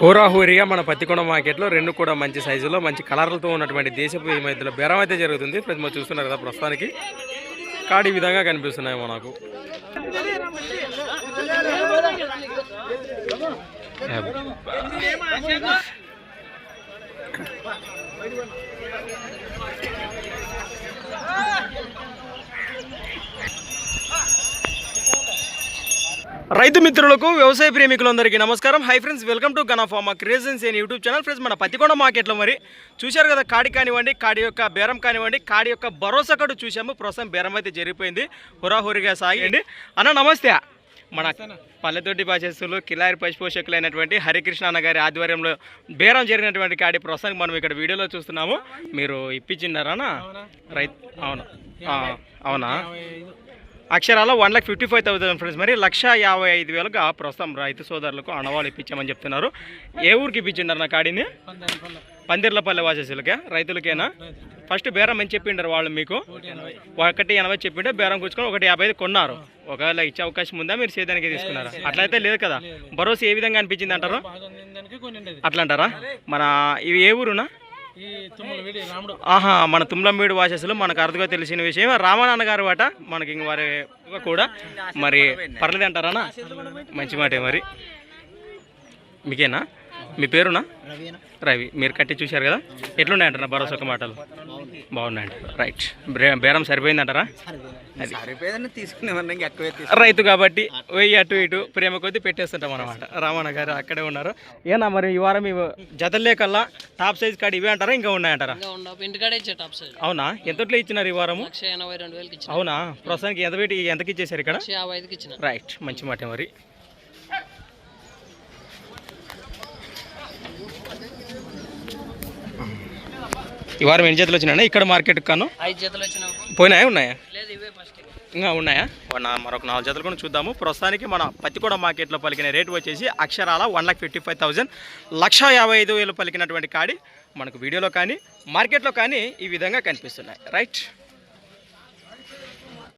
హోరాహోరీగా మన పత్తికొండ మార్కెట్లో రెండు కూడా మంచి సైజులో మంచి కలర్లతో ఉన్నటువంటి దేశపు ఈ మధ్యలో బేరం అయితే జరుగుతుంది. ప్రతి మనం చూస్తున్నారు కదా ప్రస్తుతానికి. కాడి విధంగా కనిపిస్తున్నాయి మనకు రైతు మిత్రులకు వ్యవసాయ ప్రేమికులందరికీ నమస్కారం. Hi friends welcome to Gana farmer creations and YouTube channel friends మన పత్తికొండ మార్కెట్లో మరి చూశారు కదా కాడి కానివ్వండి కాడి యొక్క బేరం కానివ్వండి కాడి యొక్క భరోసా కడు చూసాము ప్రస్తుతం బేరం అయితే జరిగిపోయింది. హురాహురిగా సాగి అన్న నమస్తే. మన పల్లెతోటి బాధ్యస్తులు కిలారి పశుపోషకులైనటువంటి హరికృష్ణ అన్న గారి ఆధ్వర్యంలో బేరం జరిగినటువంటి కాడి ప్రస్తుతానికి మనం ఇక్కడ వీడియోలో చూస్తున్నాము. మీరు ఇప్పించినారా రైతు అవునా. అవునా? అక్షరాల one lakh fifty five thousand friends మరి లక్ష యాభై ఐదు వేలుగా ప్రస్తుతం రైతు సోదరులకు అనవాళ్ళు ఇప్పించామని చెప్తున్నారు. ఏ ఊరికి ఇప్పించిండారు నా కాడిని పందిర్లపల్లె వాసేసులకే. రైతులకేనా? ఫస్ట్ బేరం అని చెప్పిండారు వాళ్ళు మీకు? ఒకటి ఎనభై చెప్పింటే బేరం కూర్చుకొని ఒకటి యాభై ఐదు కొన్నారు. ఒకవేళ ఇచ్చే అవకాశం ఉందా మీరు సేదానికి తీసుకున్నారా? అట్లయితే లేదు కదా. భరోసా ఏ విధంగా అనిపించింది అంటారు? అట్లా అంటారా మన ఇవి ఏ ఊరునా? ఆహా మన తుమ్లంబీడు వాసస్సులు మనకు అరుదుగా తెలిసిన విషయం. రామానాన్న గారు అట మనకి ఇంక వారి కూడా. మరి పర్లేదు అంటారా మంచి మాటే మరి. మీకేనా? మీ పేరునా? రవి. మీరు కట్టి చూశారు కదా? ఎట్లున్నాయంటారా భరోసా ఒక మాటలు? బాగున్నాయంట రైట్. బేరం సరిపోయిందంటారా? రైతు కాబట్టి వెయ్యి అటు ఇటు ప్రేమ కొద్దీ పెట్టేస్తుంటాం అనమాట రామన్న గారు అక్కడే ఉన్నారు. ఏనా మరి ఈ వారం ఇవి జతలే కల్లా టాప్ సైజ్ కాడ ఇవే అంటారా ఇంకా ఉన్నాయంటారా? అవునా? ఎంతట్లో ఇచ్చినారు ఈ ఇచ్చిన. అవునా? ప్రస్తుతానికి ఎంత పెట్టి ఎంతకి ఇచ్చేసారు ఇక్కడ? రైట్. మంచి మాట మరి. ఈ వారం ఎన్ని చేతులు వచ్చినా ఇక్కడ మార్కెట్ కాను. ఐదు జతలు వచ్చిన పోయినాయా ఉన్నాయా? లేదు ఇవే ఫస్ట్. ఇంకా ఉన్నాయా? మరొక నాలుగు జతలు కూడా చూద్దాము. ప్రస్తుతానికి మన పత్తికొండ మార్కెట్లో పలికిన రేటు వచ్చేసి అక్షరాల one lakh fifty five thousand లక్ష యాభై ఐదు వేలు పలికినటువంటి కాడి మనకు వీడియోలో కానీ మార్కెట్లో కానీ ఈ విధంగా కనిపిస్తున్నాయి. రైట్?